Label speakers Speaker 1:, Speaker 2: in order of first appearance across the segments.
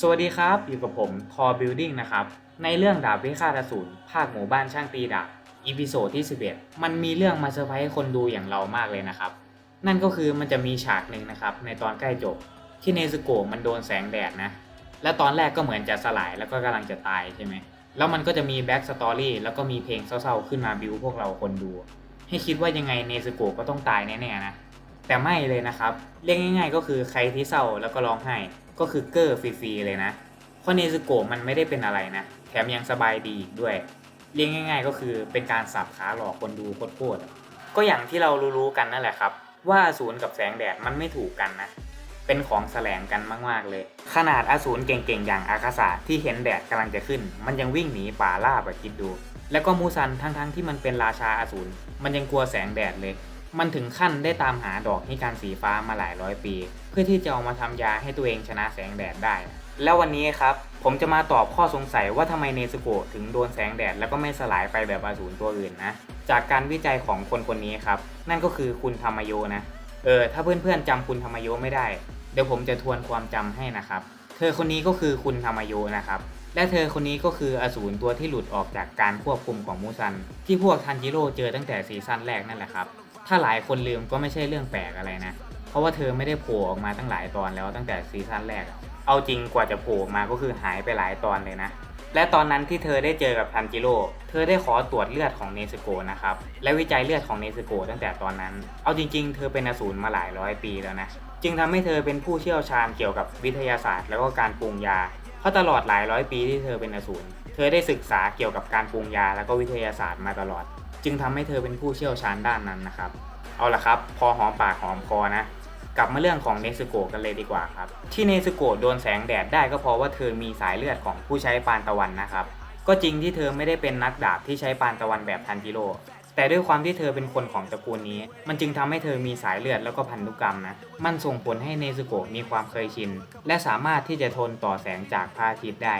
Speaker 1: สวัสดีครับ อยู่กับผมทอบิลดิ้งนะครับ ในเรื่องดาบพิฆาตอสูรภาคหมู่บ้านช่างตีดาบอีพิโซดที่ 11 มันมีเรื่องมาเซอร์ไพรส์คนดูอย่างเรามากเลยนะครับ นั่นก็คือมันจะมีฉากหนึ่งนะครับ ในตอนใกล้จบ ที่เนซึโกะมันโดนแสงแดดนะ และตอนแรกก็เหมือนจะสลายแล้วก็กำลังจะตายใช่ไหม แล้วมันก็จะมีแบ็กสตอรี่แล้วก็มีเพลงเศร้าๆ ขึ้นมาบิวพวกเราคนดู ให้คิดว่ายังไงเนซึโกะก็ต้องตายแน่ๆนะ แต่ไม่เลยนะครับ เรียกง่าย ๆ ก็คือใครที่เศร้าแล้วก็ร้องไห้ ก็คือเกอร์ฟรีๆเลยนะเพราะเนซโกะมันไม่ได้เป็นอะไรนะ แถมยังสบายดีอีกด้วย เรียกง่าย ๆ ก็คือเป็นการสับขาหลอกคนดูโคตรๆก็อย่างที่เรารู้ๆกันนั่นแหละครับ ว่าอสูรกับแสงแดดมันไม่ถูกกันนะ เป็นของแสลงกันมากๆเลย ขนาดอสูรเก่งๆอย่างอาคาสะที่เห็นแดดกำลังจะขึ้น มันยังวิ่งหนีป่าล่าไปคิดดู แล้วก็มูซันทั้งๆที่มันเป็นราชาอสูรมันยังกลัวแสงแดดเลย มันถึงขั้นได้ตามหาดอกฮิการสีฟ้ามาหลายร้อยปี เพื่อที่จะเอามาทำยาให้ตัวเองชนะแสงแดดได้ แล้ววันนี้ครับ ผมจะมาตอบข้อสงสัยว่าทำไมเนซึโกะถึงโดนแสงแดดแล้วก็ไม่สลายไปแบบอสูรตัวอื่นนะ จากการวิจัยของคนคนนี้ครับ นั่นก็คือคุณธรรมโยนะ เออ ถ้าเพื่อนๆจำคุณธรรมโยไม่ได้ เดี๋ยวผมจะทวนความจำให้นะครับ เธอคนนี้ก็คือคุณธรรมโยนะครับและเธอคนนี้ก็คืออสูรตัวที่หลุดออกจากการควบคุมของมูซัน ที่พวกทันจิโร่เจอตั้งแต่ซีซั่นแรกนั่นแหละครับ ถ้าหลายคนลืมก็ไม่ใช่เรื่องแปลกอะไรนะ เพราะว่าเธอไม่ได้โผล่ออกมาตั้งหลายตอนแล้วตั้งแต่ซีซั่นแรก เอาจริงกว่าจะโผล่ออกมาก็คือหายไปหลายตอนเลยนะ และตอนนั้นที่เธอได้เจอกับทันจิโร่ เธอได้ขอตรวจเลือดของเนซึโกะนะครับ และวิจัยเลือดของเนซึโกะตั้งแต่ตอนนั้น เอาจริง ๆ เธอเป็นอสูรมาหลายร้อยปีแล้วนะ จึงทำให้เธอเป็นผู้เชี่ยวชาญเกี่ยวกับวิทยาศาสตร์ แล้วก็การปรุงยา เพราะตลอดหลายร้อยปีที่เธอเป็นอสูร เธอได้ศึกษาเกี่ยวกับการปรุงยา แล้วก็วิทยาศาสตร์มาตลอด จึงทำให้เธอเป็นผู้เชี่ยวชาญด้านนั้นนะครับ เอาละครับพอหอมปากหอมคอนะ กลับมาเรื่องของเนซึโกะกันเลยดีกว่าครับที่เนซึโกะโดนแสงแดดได้ก็เพราะว่าเธอมีสายเลือดของผู้ใช้ปานตะวันนะครับ ก็จริงที่เธอไม่ได้เป็นนักดาบที่ใช้ปานตะวันแบบทันจิโร่แต่ด้วยความที่เธอเป็นคนของตระกูลนี้ มันจึงทำให้เธอมีสายเลือดแล้วก็พันธุกรรมนะ มันส่งผลให้เนซึโกะมีความเคยชิน และสามารถที่จะทนต่อแสงจากพระอาทิตย์ได้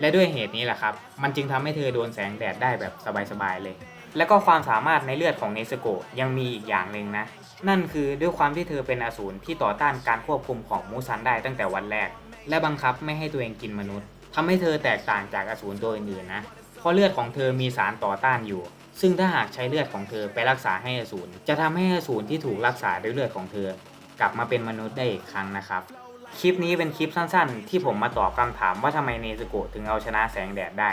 Speaker 1: และด้วยเหตุนี้แหละครับ มันจึงทำให้เธอโดนแสงแดดได้แบบสบายๆเลย แล้วก็ความสามารถในเลือดของเนซึโกยังมีอีกอย่างหนึ่งนะ นั่นคือด้วยความที่เธอเป็นอสูรที่ต่อต้านการควบคุมของมูซันได้ตั้งแต่วันแรก และบังคับไม่ให้ตัวเองกินมนุษย์ทำให้เธอแตกต่างจากอสูรตัวอื่นๆนะ เพราะเลือดของเธอมีสารต่อต้านอยู่ ซึ่งถ้าหากใช้เลือดของเธอไปรักษาให้อสูรจะทำให้อสูรที่ถูกรักษาด้วยเลือดของเธอ กลับมาเป็นมนุษย์ได้อีกครั้งนะครับ คลิปนี้เป็นคลิปสั้นๆ ที่ผมมาตอบคำถามว่าทำไมเนซึโกะถึงเอาชนะแสงแดดได้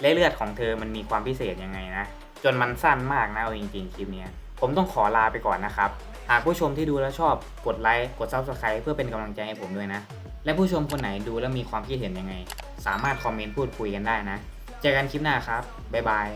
Speaker 1: และเลือดของเธอมันมีความพิเศษยังไงนะ จนมันสั้นมากนะเอาจริงๆคลิปนี้ผมต้องขอลาไปก่อนนะครับ หากผู้ชมที่ดูแล้วชอบกดไลค์กด Subscribe เพื่อเป็นกำลังใจให้ผมด้วยนะ และผู้ชมคนไหนดูแล้วมีความคิดเห็นยังไง สามารถคอมเมนต์พูดคุยกันได้นะ เจอกันคลิปหน้าครับบ๊ายบาย